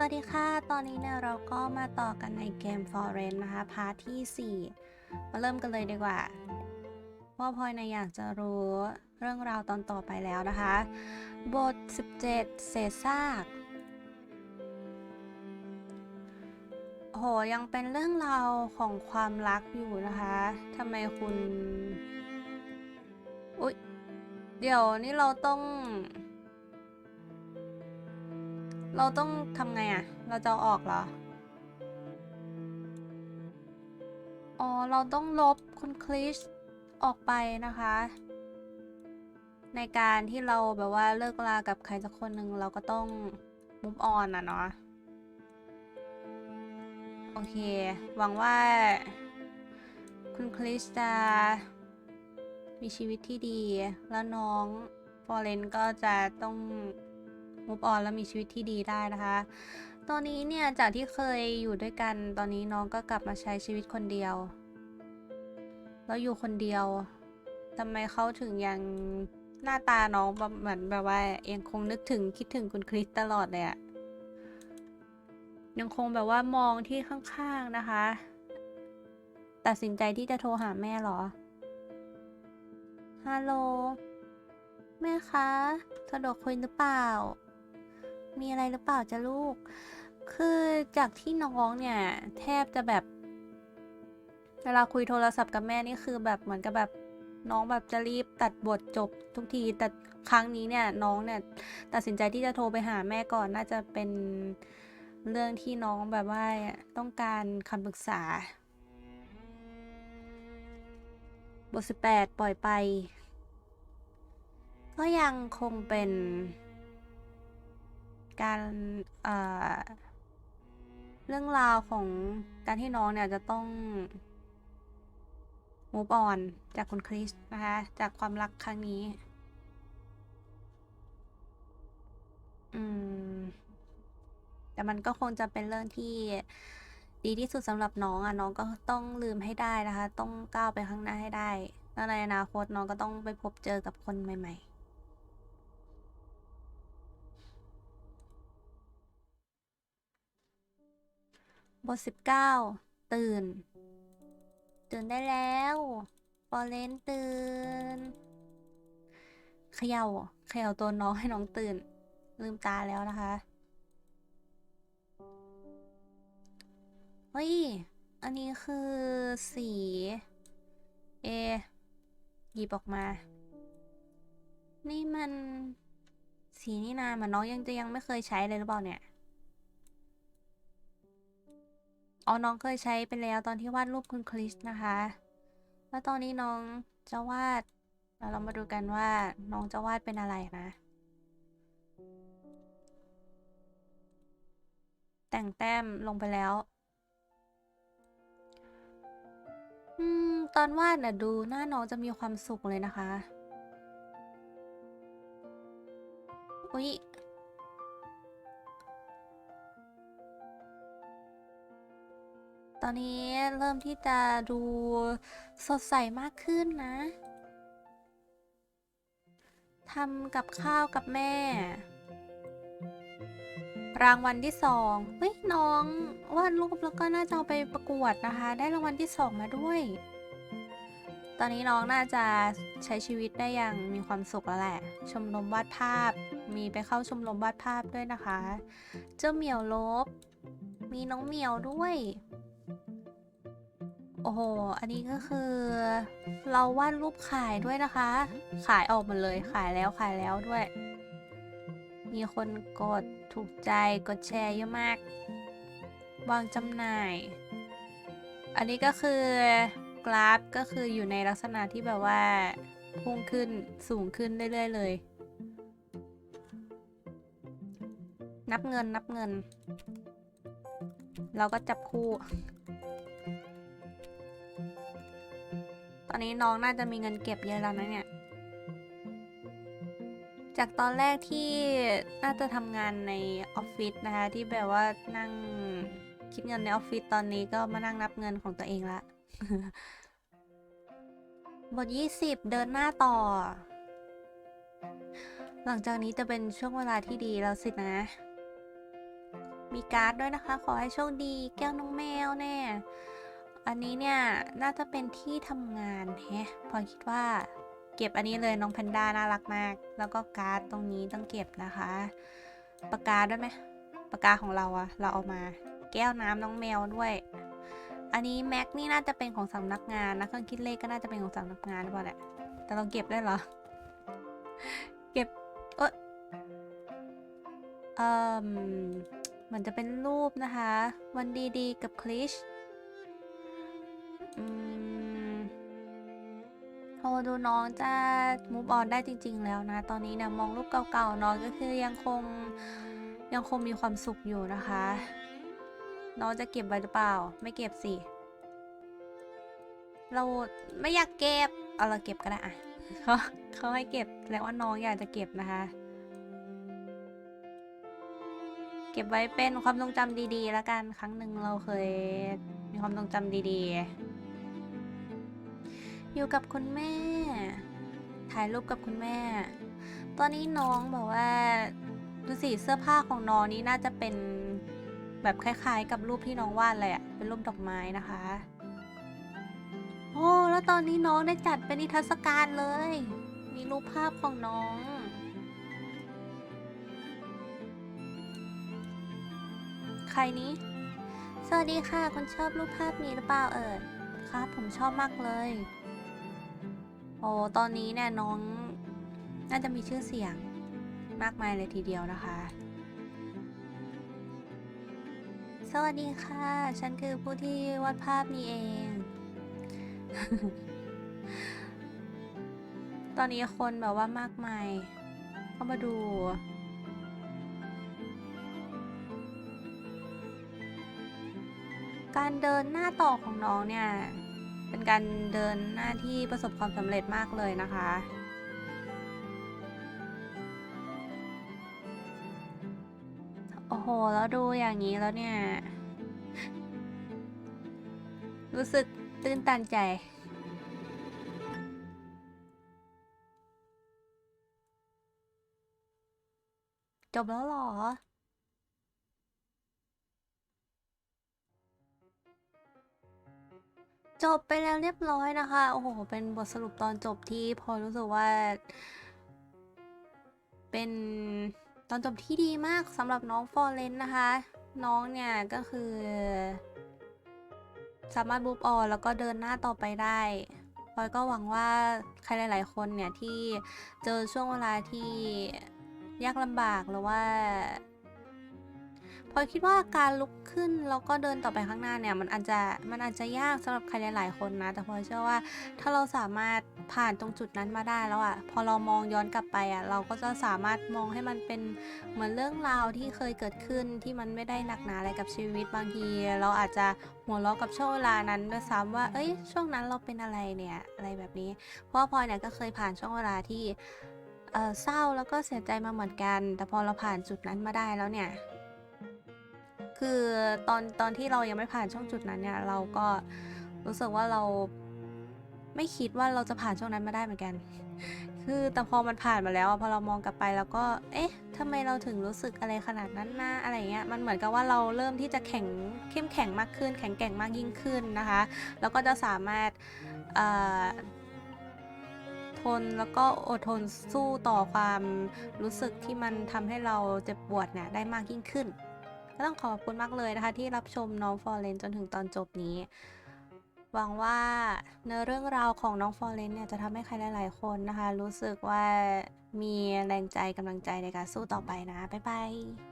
สวัสดีค่ะ ตอนนี้เนี่ยเราก็มาต่อกันในเกม Forest นะคะ พาร์ทที่ 4 มาเริ่มกันเลยดีกว่าว่าพลอยเนยอยากจะรู้เรื่องราวตอนต่อไปแล้วนะคะ บท 17 เศษซาก โห ยังเป็นเรื่องราวของความรักอยู่นะคะทำไมคุณ อุ๊ย เดี๋ยวนี่เราต้อง เราต้องทำไงอะ่ะเราจะเอาออกเหรอ อ๋อ เราต้องลบคุณคริสออกไปนะคะ ในการที่เราแบบว่าเลิกลากับใครสักคนหนึ่งเราก็ต้อง move on อะเนาะ โอเค หวังว่า คุณคริสจะมีชีวิตที่ดี แล้วน้องฟอเรนก็จะต้อง move on แล้วมีชีวิตที่ดีได้นะคะ ตอนนี้เนี่ยจากที่เคยอยู่ด้วยกัน ตอนนี้น้องก็กลับมาใช้ชีวิตคนเดียว แล้วอยู่คนเดียวทำไมเขาถึงยังหน้าตาน้องแบบเหมือนแบบว่ายังคงนึกถึงคิดถึงคุณคริสตลอดเลยอะยังคงแบบว่ามองที่ข้างๆนะคะ ตัดสินใจที่จะโทรหาแม่เหรอฮัลโหลแม่คะสะดวกคุยหรือเปล่า มีอะไรหรือเปล่าจะลูก คือจากที่น้องเนี่ย แทบจะแบบ เวลาคุยโทรศัพท์กับแม่นี่คือแบบเหมือนกับแบบน้องแบบจะรีบตัดบทจบทุกที แต่ครั้งนี้เนี่ยน้องเนี่ยตัดสินใจที่จะโทรไปหาแม่ก่อนน่าจะเป็นเรื่องที่น้องแบบว่าต้องการคำปรึกษา บทสิบแปดปล่อยไป ก็ยังคงเป็น การเอ่อเรื่องราวของการที่น้องเนี่ยจะต้อง move on จากคุณคริสนะคะ จากความรักครั้งนี้ อืม แต่มันก็คงจะเป็นเรื่องที่ดีที่สุดสำหรับน้องอะ น้องก็ต้องลืมให้ได้นะคะ ต้องก้าวไปข้างหน้าให้ได้ แล้วในอนาคตน้องก็ต้องไปพบเจอกับคนใหม่ ๆ บทสิบเก้าตื่น ตื่นได้แล้วปอเลนตื่นเขย่าเขย่าตัวน้องให้น้องตื่น ลืมตาแล้วนะคะ เฮ้ย อันนี้คือสี เอ หยิบออกมา นี่มันสีนี่นาเหมือนน้องยังจะยังไม่เคยใช้เลยหรือเปล่าเนี่ย อ๋อน้องเคยใช้ไปแล้วตอนที่วาดรูปคุณคริสนะคะ แล้วตอนนี้น้องจะวาด เราเรามาดูกันว่าน้องจะวาดเป็นอะไรนะ แต่งแต้มลงไปแล้ว อืม ตอนวาดน่ะดูหน้าน้องจะมีความสุขเลยนะคะ อุ๊ย อนนี้เริ่มที่จะดูสดใสมากขึ้นนะทำกับข้าวกับแม่ รางวัลที่สองเฮ้ยน้องวาดรูปแล้วก็น่าจะเอาไปประกวดนะคะ ได้รางวัลที่สองมาด้วย ตอนนี้น้องน่าจะใช้ชีวิตได้อย่างมีความสุขแล้วแหละ ชมรมวาดภาพ มีไปเข้าชมรมวาดภาพด้วยนะคะ เจ้าเหมียวลบ มีน้องเหมียวด้วย โอ้โห อันนี้ก็คือ เราวาดรูปขายด้วยนะคะ ขายออกมาเลยขายแล้วขายแล้วด้วย มีคนกดถูกใจกดแชร์เยอะมาก วางจำหน่าย อันนี้ก็คือกราฟก็คืออยู่ในลักษณะที่แบบว่าพุ่งขึ้นสูงขึ้นเรื่อยๆเลย นับเงินนับเงิน เราก็จับคู่ ตอนนี้น้องน่าจะมีเงินเก็บเยอะแล้วนะเนี่ย จากตอนแรกที่น่าจะทำงานในออฟฟิศนะคะ ที่แบบว่านั่งคิดเงินในออฟฟิศตอนนี้ก็มานั่งนับเงินของตัวเองละบท20 เดินหน้าต่อ หลังจากนี้จะเป็นช่วงเวลาที่ดีแล้วสินะ มีการ์ดด้วยนะคะ ขอให้โชคดี แก้วน้องแมวแน่ อันนี้เนี่ยน่าจะเป็นที่ทำงานแฮะพอคิดว่า เก็บอันนี้เลยน้องแพนด้าน่ารักมาก แล้วก็การ์ดตรงนี้ต้องเก็บนะคะปากกาด้วยไหมปากกาของเราอะเราเอามา แก้วน้ำน้องแมวด้วย อันนี้แม็กนี่น่าจะเป็นของสำนักงานนะเครื่องคิดเลขก็น่าจะเป็นของสำนักงานหรือเปล่านี่ยแต่เราเก็บได้เหรอ เก็บเอยเอ่มเหมือนจะเป็นรูปนะคะ วันดีๆ กับคลิช อืมพอดูน้องจะมูฟออนได้จริง ๆ แล้วนะ ตอนนี้เนี่ยมองรูปเก่าๆน้องก็คือยังคงยังคงมีความสุขอยู่นะคะ น้องจะเก็บไว้หรือเปล่า ไม่เก็บสิ เราไม่อยากเก็บ เอาเราเก็บก็ได้อะเขาเขาให้เก็บแสดงว่าน้องอยากจะเก็บนะคะ เก็บไว้เป็นความทรงจำดีๆ แล้วกัน ครั้งหนึ่งเราเคยมีความทรงจำดีๆ อยู่กับคุณแม่ ถ่ายรูปกับคุณแม่ ตอนนี้น้องแบบว่าดูสิเสื้อผ้าของน้องนี้น่าจะเป็นแบบคล้ายๆ กับรูปที่น้องวาดเลยอะเป็นรูปดอกไม้นะคะ โอ้แล้วตอนนี้น้องได้จัดเป็นนิทรรศการเลย มีรูปภาพของน้องใครนี้ สวัสดีค่ะ คุณชอบรูปภาพนี้หรือเปล่าเอ่ยครับผมชอบมากเลย โอ้ตอนนี้เนี่ยน้องน่าจะมีชื่อเสียงมากมายเลยทีเดียวนะคะ สวัสดีค่ะ ฉันคือผู้ที่วาดภาพนี้เอง ตอนนี้คนแบบว่ามากมายเข้ามาดูการเดินหน้าต่อของน้องเนี่ย เป็นการเดินหน้าที่ประสบความสำเร็จมากเลยนะคะ โอ้โห แล้วดูอย่างนี้แล้วเนี่ย รู้สึกตื้นตันใจ จบแล้วหรอ จบไปแล้วเรียบร้อยนะคะ โอ้โห เป็นบทสรุปตอนจบที่พอรู้สึกว่า เป็นตอนจบที่ดีมากสำหรับน้องฟอร์เรนนะคะ น้องเนี่ยก็คือ สามารถบูบออนแล้วก็เดินหน้าต่อไปได้พลอยก็หวังว่าใครหลาย ๆ คนเนี่ยที่เจอช่วงเวลาที่ยากลำบากหรือว่า พลอยคิดว่าการลุกขึ้นแล้วก็เดินต่อไปข้างหน้าเนี่ยมันอาจจะมันอาจจะยากสำหรับใครหลายๆคนนะ แต่พลอยเชื่อว่าถ้าเราสามารถผ่านตรงจุดนั้นมาได้แล้วอะ่ะพอเรามองย้อนกลับไปอะ่ะเราก็จะสามารถมองให้มันเป็นเหมือนเรื่องราวที่เคยเกิดขึ้นที่มันไม่ได้หนักหนาอะไรกับชีวิตบางที เราอาจจะหัวเราะกับช่วงเวลานั้นด้วยซ้ำว่าเอ้ยช่วงนั้นเราเป็นอะไรเนี่ยอะไรแบบนี้ เพราะพลอยเนี่ยก็เคยผ่านช่วงเวลาที่เศร้าแล้วก็เสียใจมาเหมือนกัน แต่พอเราผ่านจุดนั้นมาได้แล้วเนี่ย คือตอนตอนที่เรายังไม่ผ่านช่วงจุดนั้นเนี่ยเราก็รู้สึกว่าเราไม่คิดว่าเราจะผ่านช่วงนั้นมาได้เหมือนกัน คือแต่พอมันผ่านมาแล้วพอเรามองกลับไปแล้วก็ เอ๊ะทำไมเราถึงรู้สึกอะไรขนาดนั้นนะอะไรเงี้ย มันเหมือนกับว่าเราเริ่มที่จะแข็งเข้มแข็งมากขึ้น แข็งแกร่งมากยิ่งขึ้นนะคะ แล้วก็จะสามารถทนแล้วก็อดทนสู้ต่อความรู้สึกที่มันทำให้เราเจ็บปวดเนี่ยได้มากยิ่งขึ้น ก็ต้องขอบคุณมากเลยนะคะ ที่รับชมน้องฟอร์เรนจนถึงตอนจบนี้หวังว่าเนื้อเรื่องราวของน้องฟอร์เรนเนี่ยจะทำให้ใครหลายๆคนนะคะ รู้สึกว่ามีแรงใจกำลังใจในการสู้ต่อไปนะ บ๊ายบาย